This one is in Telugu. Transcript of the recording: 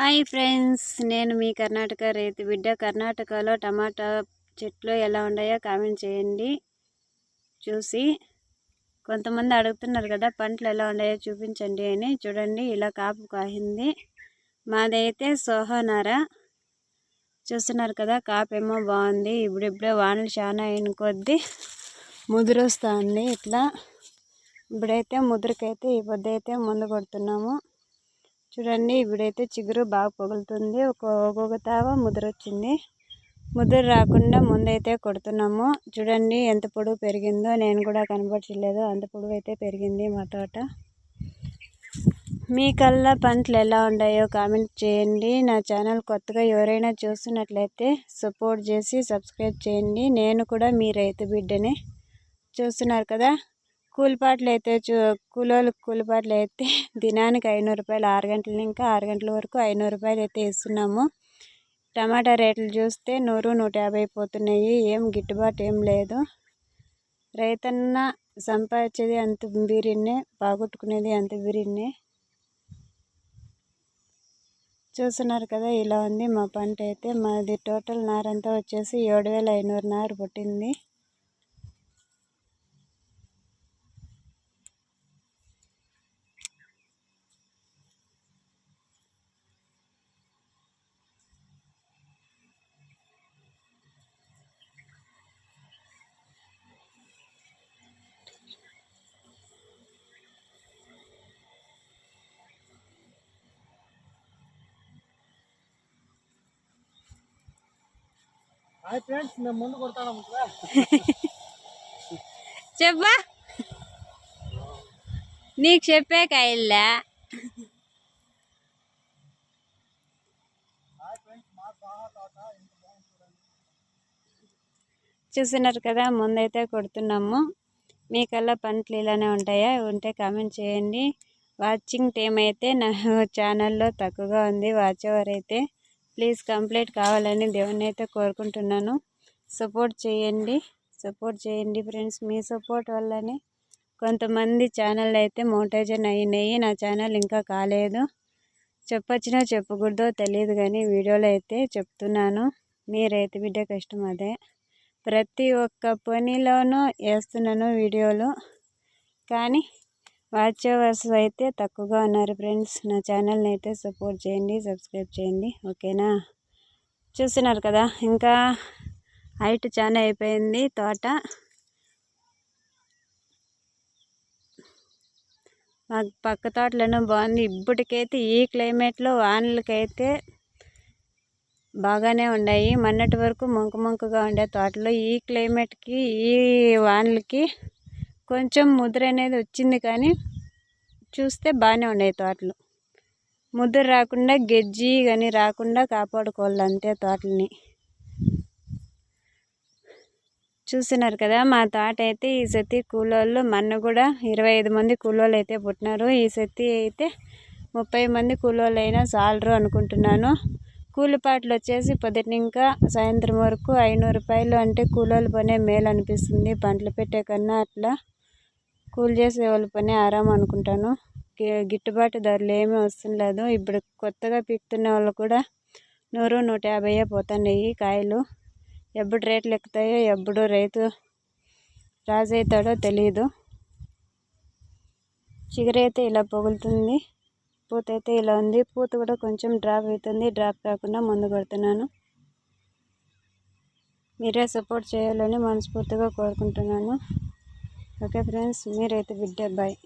హాయ్ ఫ్రెండ్స్ నేను మీ కర్ణాటక రైతు బిడ్డ. కర్ణాటకలో టమాటా చెట్లు ఎలా ఉన్నాయో కామెంట్ చేయండి. చూసి కొంతమంది అడుగుతున్నారు కదా పంటలు ఎలా ఉన్నాయో చూపించండి అని. చూడండి ఇలా కాపు కాహింది మాదైతే సోహనార. చూస్తున్నారు కదా కాపేమో బాగుంది. ఇప్పుడిప్పుడే వానలు చాలా అయిన కొద్దీ ముదురొస్తుంది ఇట్లా. ఇప్పుడైతే ముదురుకైతే ఈ పొద్దు అయితే ముందు కొడుతున్నాము. చూడండి ఇప్పుడైతే చిగురు బాగా పొగులుతుంది. ఒక ఒక్కొక్క తావ ముద్రొచ్చింది ముద్ర రాకుండా ముందైతే కొడుతున్నాము. చూడండి ఎంత పొడవు పెరిగిందో నేను కూడా కనపడలేదు అంత పొడవు అయితే పెరిగింది మా తోట. మీ కల్లా పంటలు ఎలా ఉన్నాయో కామెంట్ చేయండి. నా ఛానల్ కొత్తగా ఎవరైనా చూస్తున్నట్లయితే సపోర్ట్ చేసి సబ్స్క్రైబ్ చేయండి. నేను కూడా మీ రైతు బిడ్డని చూస్తున్నారు కదా. కూలిపాట్లు అయితే చూ కూలోళ్ళకి కూలిపాట్లు అయితే దినానికి ఐనూరు రూపాయలు ఆరు గంటల ఇంకా ఆరు గంటల వరకు ఐనూరు రూపాయలు అయితే ఇస్తున్నాము. టమాటా రేట్లు చూస్తే నూరు నూట యాభై పోతున్నాయి. ఏం గిట్టుబాటు ఏం లేదు. రైతన్న సంపాదించేది అంత బీరిన్నే బాగొట్టుకునేది అంత బిరిన్నే చూస్తున్నారు కదా ఇలా ఉంది మా పంట అయితే. మాది టోటల్ నారంతా వచ్చేసి ఏడు వేల ఐనూరు నారు పుట్టింది. ఫ్రెండ్స్ మేము ముందు కొడతాం చెప్పా. నీకు చెప్పే కాయల్లా చూస్తున్నారు కదా ముందైతే కొడుతున్నాము. మీకల్లా పంటలు ఇలానే ఉంటాయా? ఉంటే కామెంట్ చేయండి. వాచింగ్ టైం అయితే నా ఛానల్లో తక్కువగా ఉంది వాచ్ ఓవర్ అయితే. ప్లీజ్ కంప్లీట్ కావాలని దేవుని అయితే కోరుకుంటున్నాను. సపోర్ట్ చేయండి సపోర్ట్ చేయండి ఫ్రెండ్స్. మీ సపోర్ట్ వల్లనే కొంతమంది ఛానల్ అయితే మోటైజన్ అయినాయి. నా ఛానల్ ఇంకా కాలేదు. చెప్పొచ్చినా చెప్పకూడదో తెలియదు కానీ వీడియోలో అయితే చెప్తున్నాను. మీ రైతు బిడ్డ కష్టం అదే. ప్రతి ఒక్క పనిలోనూ వేస్తున్నాను వీడియోలు. కానీ వాచ్ అవర్స్ అయితే తక్కువగా ఉన్నారు ఫ్రెండ్స్. నా ఛానల్ని అయితే సపోర్ట్ చేయండి సబ్స్క్రైబ్ చేయండి. ఓకేనా? చూస్తున్నారు కదా ఇంకా హైట్ చాలా అయిపోయింది తోట. మాకు పక్క తోటలోనూ బాగుంది. ఇప్పటికైతే ఈ క్లైమేట్లో వానలకైతే బాగానే ఉన్నాయి. మొన్నటి వరకు మంకు మంకుగా ఉండే తోటలో ఈ క్లైమేట్కి ఈ వానలకి కొంచెం ముద్ర అనేది వచ్చింది కానీ చూస్తే బాగానే ఉన్నాయి తోటలు. ముద్ర రాకుండా గెజ్జి కానీ రాకుండా కాపాడుకోవాలి అంతే తోటలని. చూస్తున్నారు కదా మా తోట అయితే ఈ సతి కూలోళ్ళు మొన్న కూడా ఇరవై ఐదు మంది కూలోళ్ళు అయితే పుట్టినారు. ఈ సతి అయితే ముప్పై మంది కూలోళ్ళు అయినా చాలరు అనుకుంటున్నాను. కూలిపాట్లు వచ్చేసి పొద్దుట ఇంకా సాయంత్రం వరకు ఐనూరు రూపాయలు అంటే కూలోళ్ళు పనే మేలు అనిపిస్తుంది. పంటలు పెట్టే కన్నా అట్లా కూలి చేసే వాళ్ళ పని ఆరాం అనుకుంటాను. గిట్టుబాటు ధరలు ఏమీ వస్తుంది లేదు. ఇప్పుడు కొత్తగా పీకుతున్న వాళ్ళు కూడా నూరు నూట యాభై పోతున్నాయి కాయలు. ఎప్పుడు రేట్లు ఎక్కుతాయో ఎప్పుడు రైతు రాజు అవుతాడో తెలియదు చిగురైతే ఇలా పొగులుతుంది. పూత అయితే ఇలా ఉంది. పూత కూడా కొంచెం డ్రాప్ అవుతుంది డ్రాప్ కాకుండా ముందు కొడుతున్నాను. మీరే సపోర్ట్ చేయాలని మనస్ఫూర్తిగా కోరుకుంటున్నాను. ఓకే ఫ్రెండ్స్ మీరైతే బిడ్డ బాయ్